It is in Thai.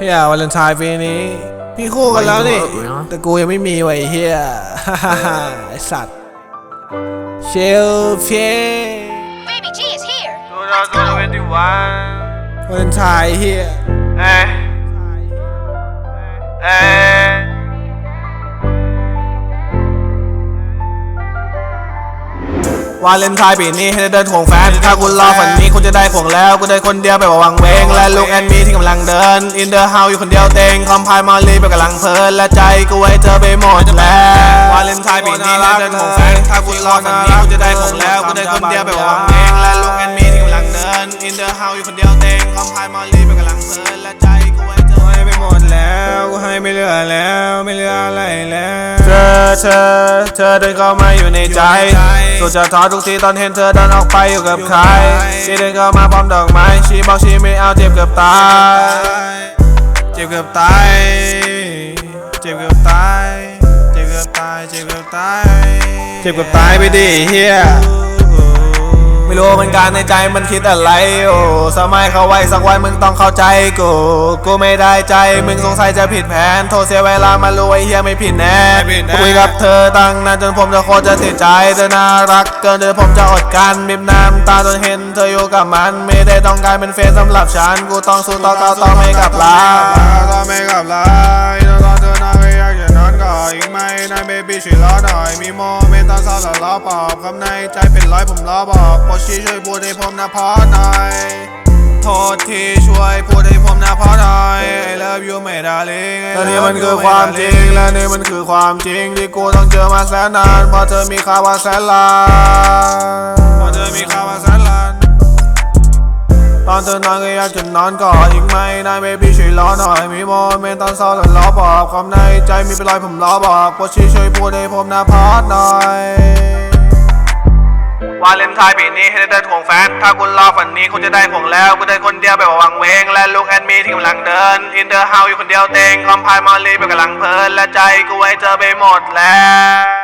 เฮียวาเลนไทน์ปีนี้ พี่คู่กันแล้วนี่ แต่กูยังไม่มีไว้เฮียไอสัตว์ เชลเฟ Baby G is here. วาเลนไทน์เฮียเอ้ยเอ้ วาเลนไทน์ปีนี้ให้ได้เดินถ่วงแฟน ถ้าคุณรอฝันนี้คุณจะได้ถ่วงแล้วกูได้คนเดียวไปว่าวังเวง และลูกแอนมีที่กำลังเดิน อินเดอร์เฮาอยู่คนเดียวเต็งคอมพายมาลีไปกำลังเพลิน และใจกูไว้เธอไปหมดแล้ววาเลนไทน์ปีนี้ให้ได้เดินถ่วงแฟน ถ้าคุณรอฝันนี้คุณจะได้ถ่วงแล้วกูได้คนเดียวไปว่าวังเวง และลูกแอนมีที่กำลังเดิน อินเดอร์เฮาอยู่คนเดียวเต็งคอมพายมาลีไปกำลัง อะไรแล้วเธอเธอเธอเดินเข้ามาอยู่ในใจสุดจะท้อทุกทีตอนเห็นเธอเดินออกไปอยู่กับใครชีเดินเข้ามาพร้อมดอกไม้ชีบอกชีไม่เอาเจ็บเกือบตายเจ็บเกือบตายเจ็บเกือบตายเจ็บเกือบตายเจ็บเกือบตายเจ็บเกือบตายไปดิเฮีย ไม่รู้เหมือนกันในใจมันคิดอะไรโอ้สมัยเขาไว้สักวันมึงต้องเข้าใจกูกูไม่ได้ใจมึงสงสัยจะผิดแผนโทรเสียเวลามารู้ไอ้เฮียไม่ผิดแน่คุยกับเธอตั้งนานจนผมจะโคตรจะติดใจเธอน่ารักเกินจนผมจะอดกันบีบน้ำตาจนเห็นเธออยู่กับมัน ไม่ได้ต้องการเป็นเฟนสำหรับฉันกูต้องสู้ต่อก้าวต่อไม่กลับลาต่อไม่กลับลา เบบี้ช่วยรอหน่อย มีโมเมนต์ตอนเศร้าแล้วรอปลอบคำในใจเป็นร้อยผมรอบอกโปรดชี้ช่วยพูดให้ผมนะพอหน่อยโทษทีช่วยพูดให้ผมนะพอหน่อย I love you ไม่ดาลิงและนี่มันคือความจริง และนี่มันคือความจริง ที่กูต้องเจอมาแสนนานเพราะเธอมีค่าว่าแสนล้านเพราะเธอมีค่าว่าแสนล้านตอนเธอนอนก็อยากจะนอนกอดอีกไหมนายเบบี้ ช่วยรอหน่อยมีโมเมนต์ตอนเศร้าแล้วรอบอกความในใจมีเป็นรอยผมรอบอกโปรชี้ช่วยพูดให้ผมนะพอดหน่อยวาเลนไทน์ปีนี้ให้ได้เดินถ่วงแฟน ถ้าคุณรอฝันนี้คุณจะได้ถ่วงแล้วกูได้คนเดียวแบบวังเวง และลูกแอนมีที่กำลังเดิน อินเดอร์เฮาอยู่คนเดียวเต็งคอมพายมอลลี่ไปกำลังเพลินและใจกูไว้เจอไปหมดแล้ว